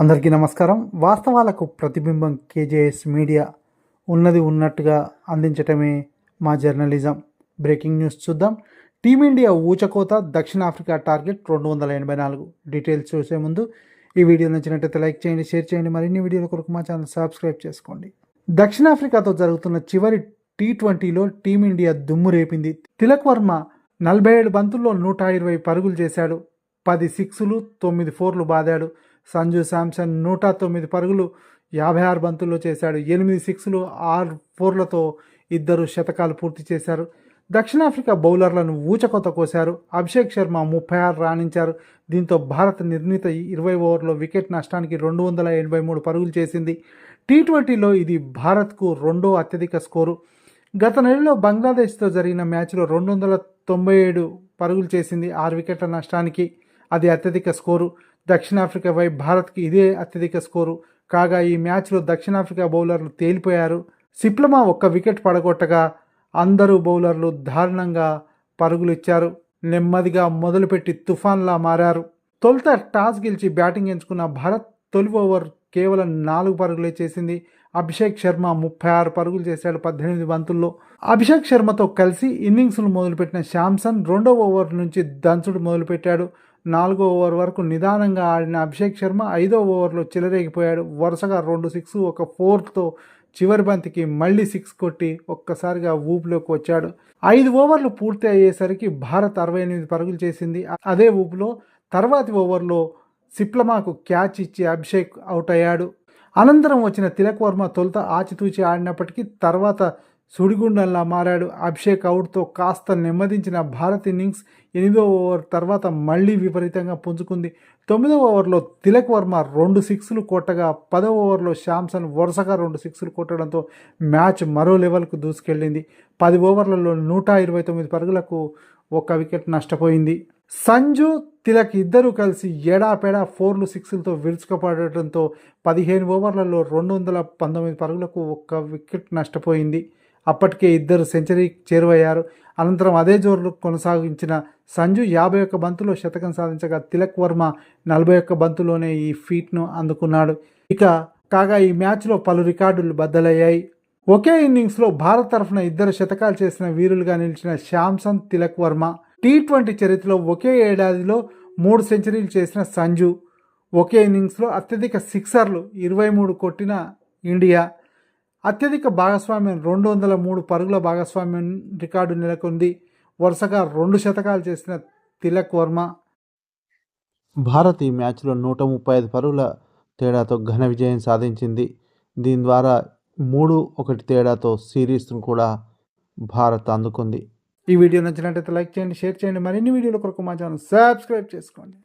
అందరికీ నమస్కారం. వాస్తవాలకు ప్రతిబింబం కేజేఎస్ మీడియా ఉన్నది ఉన్నట్టుగా అందించటమే మా జర్నలిజం. బ్రేకింగ్ న్యూస్ చూద్దాం. టీమిండియా ఊచకోత దక్షిణాఫ్రికా టార్గెట్ రెండు వందల ఎనభై నాలుగు. డీటెయిల్స్ చూసే ముందు ఈ వీడియో నచ్చినట్టయితే లైక్ చేయండి షేర్ చేయండి మరిన్ని వీడియోల కొరకు మా ఛానల్ సబ్స్క్రైబ్ చేసుకోండి. దక్షిణాఫ్రికాతో జరుగుతున్న చివరి టీ ట్వంటీలో టీమిండియా దుమ్ము రేపింది. తిలక్ వర్మ నలభై ఏడు బంతుల్లో నూట ఇరవై పరుగులు చేశాడు. పది సిక్స్లు తొమ్మిది ఫోర్లు బాదాడు. సంజు శాంసన్ నూట తొమ్మిది పరుగులు యాభై ఆరు బంతుల్లో చేశాడు. ఎనిమిది సిక్స్లు ఆరు ఫోర్లతో ఇద్దరు శతకాలు పూర్తి చేశారు. దక్షిణాఫ్రికా బౌలర్లను ఊచకొత కోశారు. అభిషేక్ శర్మ ముప్పై ఆరు రాణించారు. దీంతో భారత్ నిర్ణీత ఇరవై ఓవర్లో వికెట్ నష్టానికి రెండు వందల ఎనభై మూడు పరుగులు చేసింది. టీ ట్వంటీలో ఇది భారత్కు రెండో అత్యధిక స్కోరు. గత నెలలో బంగ్లాదేశ్తో జరిగిన మ్యాచ్లో రెండు వందల తొంభై ఏడు పరుగులు చేసింది. ఆరు వికెట్ల నష్టానికి అది అత్యధిక స్కోరు. దక్షిణాఫ్రికాపై భారత్కి ఇదే అత్యధిక స్కోరు. కాగా ఈ మ్యాచ్లో దక్షిణాఫ్రికా బౌలర్లు తేలిపోయారు. సిప్లమా ఒక్క వికెట్ పడగొట్టగా అందరూ బౌలర్లు దారుణంగా పరుగులిచ్చారు. నెమ్మదిగా మొదలుపెట్టి తుఫాన్లా మారారు. తొలుత టాస్ గెలిచి బ్యాటింగ్ ఎంచుకున్న భారత్ తొలి ఓవర్ కేవలం నాలుగు పరుగులే చేసింది. అభిషేక్ శర్మ ముప్పై ఆరు పరుగులు చేశాడు పద్దెనిమిది బంతుల్లో. అభిషేక్ శర్మతో కలిసి ఇన్నింగ్స్ను మొదలుపెట్టిన శాంసన్ రెండో ఓవర్ నుంచి దంచుడు మొదలుపెట్టాడు. నాలుగో ఓవర్ వరకు నిదానంగా ఆడిన అభిషేక్ శర్మ ఐదో ఓవర్లో చెలరేగిపోయాడు. వరుసగా రెండు సిక్స్ ఒక ఫోర్తో చివరి బంతికి మళ్ళీ సిక్స్ కొట్టి ఒక్కసారిగా ఊపులోకి వచ్చాడు. ఐదు ఓవర్లు పూర్తి అయ్యేసరికి భారత్ అరవై ఎనిమిది పరుగులు చేసింది. అదే ఊపులో తర్వాతి ఓవర్లో సిప్లమాకు క్యాచ్ ఇచ్చి అభిషేక్ అవుట్ అయ్యాడు. అనంతరం వచ్చిన తిలక్ వర్మ తొలుత ఆచితూచి ఆడినప్పటికీ తర్వాత సుడిగుండంలా మారాడు. అభిషేక్ అవుట్తో కాస్త నెమ్మదించిన భారత్ ఇన్నింగ్స్ ఎనిమిదో ఓవర్ తర్వాత మళ్ళీ విపరీతంగా పుంజుకుంది. తొమ్మిదో ఓవర్లో తిలక్ వర్మ రెండు సిక్స్లు కొట్టగా పదవ ఓవర్లో శాంసన్ వరుసగా రెండు సిక్స్లు కొట్టడంతో మ్యాచ్ మరో లెవెల్కు దూసుకెళ్ళింది. పది ఓవర్లలో నూట ఇరవై తొమ్మిది పరుగులకు ఒక వికెట్ నష్టపోయింది. సంజు తిలక్ ఇద్దరూ కలిసి ఏడాపెడా ఫోర్లు సిక్స్లతో విరుచుకుపడటంతో పదిహేను ఓవర్లలో రెండు వందల పంతొమ్మిది పరుగులకు ఒక్క వికెట్ నష్టపోయింది. అప్పటికే ఇద్దరు సెంచరీ చేరువయ్యారు. అనంతరం అదే జోరులో కొనసాగించిన సంజు యాభై ఒక్క బంతులో శతకం సాధించగా తిలక్ వర్మ నలభై ఒక్క బంతులోనే ఈ ఫీట్ను అందుకున్నాడు. ఇక కాగా ఈ మ్యాచ్లో పలు రికార్డులు బద్దలయ్యాయి. ఒకే ఇన్నింగ్స్లో భారత్ తరఫున ఇద్దరు శతకాలు చేసిన వీరులుగా నిలిచిన శాంసన్ తిలక్ వర్మ. టీ ట్వంటీ చరిత్రలో ఒకే ఏడాదిలో మూడు సెంచరీలు చేసిన సంజు. ఒకే ఇన్నింగ్స్లో అత్యధిక సిక్సర్లు ఇరవై మూడు కొట్టిన ఇండియా. అత్యధిక భాగస్వామ్యం రెండు వందల మూడు పరుగుల భాగస్వామ్యం రికార్డు నెలకొంది. వరుసగా రెండు శతకాలు చేసిన తిలక్ వర్మ భారత్ ఈ మ్యాచ్లో నూట ముప్పై ఐదు పరుగుల తేడాతో ఘన విజయం సాధించింది. దీని ద్వారా మూడు ఒకటి తేడాతో సిరీస్ను కూడా భారత్ అందుకుంది. ఈ వీడియో నచ్చినట్టయితే లైక్ చేయండి షేర్ చేయండి. మరిన్ని వీడియోల కొరకు మా ఛానల్ సబ్స్క్రైబ్ చేసుకోండి.